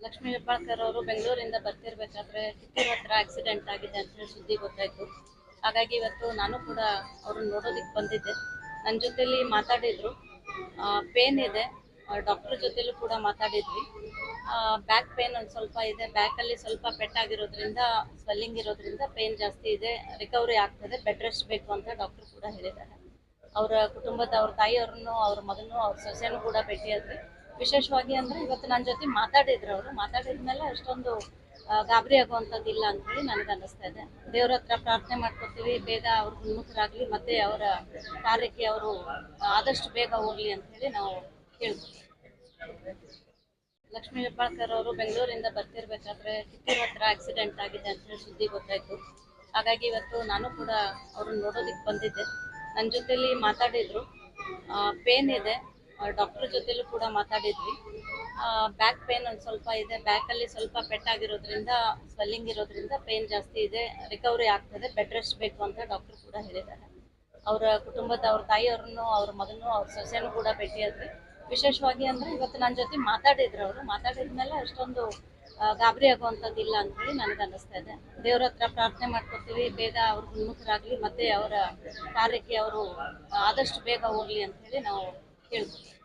ಲಕ್ಷ್ಮೀ ಹೆಬ್ಬಾಳ್ಕರ್ ಅವರು ಬೆಂಗಳೂರಿಂದ ಬರ್ತಿರ್ಬೇಕಾದ್ರೆ ಕಿತ್ತೂರು ಹತ್ರ ಆಕ್ಸಿಡೆಂಟ್ ಆಗಿದೆ ಅಂತ ಹೇಳಿ ಸುದ್ದಿ ಗೊತ್ತಾಯ್ತು. ಹಾಗಾಗಿ ಇವತ್ತು ನಾನು ಕೂಡ ಅವ್ರನ್ನ ನೋಡೋದಕ್ಕೆ ಬಂದಿದ್ದೆ. ನನ್ನ ಜೊತೆಲಿ ಮಾತಾಡಿದ್ರು. ಪೇನ್ ಇದೆ. ಡಾಕ್ಟರ್ ಜೊತೆಲೂ ಕೂಡ ಮಾತಾಡಿದ್ವಿ. ಬ್ಯಾಕ್ ಪೇನ್ ಒಂದು ಸ್ವಲ್ಪ ಇದೆ. ಬ್ಯಾಕಲ್ಲಿ ಸ್ವಲ್ಪ ಪೆಟ್ಟಾಗಿರೋದ್ರಿಂದ ಸ್ವೆಲ್ಲಿಂಗ್ ಇರೋದ್ರಿಂದ ಪೇನ್ ಜಾಸ್ತಿ ಇದೆ. ರಿಕವರಿ ಆಗ್ತದೆ. ಬೆಡ್ ರೆಸ್ಟ್ ಬೇಕು ಅಂತ ಡಾಕ್ಟರ್ ಕೂಡ ಹೇಳಿದ್ದಾರೆ. ಅವರ ಕುಟುಂಬದ ಅವ್ರ ತಾಯಿಯವ್ರನ್ನು, ಅವ್ರ ಮಗನೂ, ಅವ್ರ ಸೊಸೆನೂ ಕೂಡ ಭೇಟಿಯಾದ್ವಿ. ವಿಶೇಷವಾಗಿ ಅಂದ್ರೆ ಇವತ್ತು ನನ್ನ ಜೊತೆ ಮಾತಾಡಿದ್ರು ಅವರು. ಮಾತಾಡಿದ್ಮೇಲೆ ಅಷ್ಟೊಂದು ಗಾಬರಿ ಆಗುವಂಥದ್ದಿಲ್ಲ ಅಂತ ಹೇಳಿ ನನಗೆ ಅನ್ನಿಸ್ತಾ ಇದೆ. ದೇವ್ರ ಹತ್ರ ಪ್ರಾರ್ಥನೆ ಮಾಡ್ಕೊತೀವಿ, ಬೇಗ ಅವ್ರ ಗುಣಮುಖರಾಗಲಿ ಮತ್ತೆ ಅವರ ಕಾರ್ಯಕ್ಕೆ ಅವರು ಆದಷ್ಟು ಬೇಗ ಹೋಗ್ಲಿ ಅಂತ ಹೇಳಿ ನಾವು ಕೇಳ್ತೀವಿ ಲಕ್ಷ್ಮೀ ಹೆಬ್ಬಾಳ್ಕರ್ ಅವರು ಬೆಂಗಳೂರಿಂದ ಬರ್ತಿರ್ಬೇಕಾದ್ರೆ ಕಿತ್ತೂರು ಹತ್ರ ಆಕ್ಸಿಡೆಂಟ್ ಆಗಿದೆ ಅಂತ ಸುದ್ದಿ ಗೊತ್ತಾಯ್ತು. ಹಾಗಾಗಿ ಇವತ್ತು ನಾನು ಕೂಡ ಅವ್ರನ್ನ ನೋಡೋದಕ್ಕೆ ಬಂದಿದ್ದೆ. ನನ್ನ ಜೊತೆಲಿ ಮಾತಾಡಿದ್ರು. ಪೇನ್ ಇದೆ. ಡಾಕ್ಟರ್ ಜೊತೆಲೂ ಕೂಡ ಮಾತಾಡಿದ್ವಿ. ಬ್ಯಾಕ್ ಪೇನ್ ಒಂದು ಸ್ವಲ್ಪ ಇದೆ. ಬ್ಯಾಕಲ್ಲಿ ಸ್ವಲ್ಪ ಪೆಟ್ಟಾಗಿರೋದ್ರಿಂದ ಸ್ವೆಲ್ಲಿಂಗ್ ಇರೋದ್ರಿಂದ ಪೇನ್ ಜಾಸ್ತಿ ಇದೆ. ರಿಕವರಿ ಆಗ್ತದೆ. ಬೆಡ್ ರೆಸ್ಟ್ ಬೇಕು ಅಂತ ಡಾಕ್ಟರ್ ಕೂಡ ಹೇಳಿದ್ದಾರೆ. ಅವರ ಕುಟುಂಬದ ಅವ್ರ ತಾಯಿಯವ್ರನ್ನು ಅವ್ರ ಮಗನೂ ಅವ್ರ ಸೊಸೆನೂ ಕೂಡ ಭೇಟಿಯಾದ್ವಿ. ವಿಶೇಷವಾಗಿ ಅಂದ್ರೆ ಇವತ್ತು ನನ್ನ ಜೊತೆ ಮಾತಾಡಿದ್ರು ಅವರು. ಮಾತಾಡಿದ್ಮೇಲೆ ಅಷ್ಟೊಂದು ಆ, ಗಾಬರಿ ಆಗುವಂಥದ್ದಿಲ್ಲ ಅಂತ ಹೇಳಿ ನನಗೆ ಅನ್ನಿಸ್ತಾ ಇದೆ. ದೇವ್ರ ಹತ್ರ ಪ್ರಾರ್ಥನೆ ಮಾಡ್ಕೊತೀವಿ. ಬೇಗ ಅವ್ರ ಉನ್ಮುಖರಾಗಲಿ ಮತ್ತೆ ಅವರ ಕಾರ್ಯಕ್ಕೆ ಅವರು ಆದಷ್ಟು ಬೇಗ ಹೋಗ್ಲಿ ಅಂತ ಹೇಳಿ ನಾವು ಕೇಳ್ತೀವಿ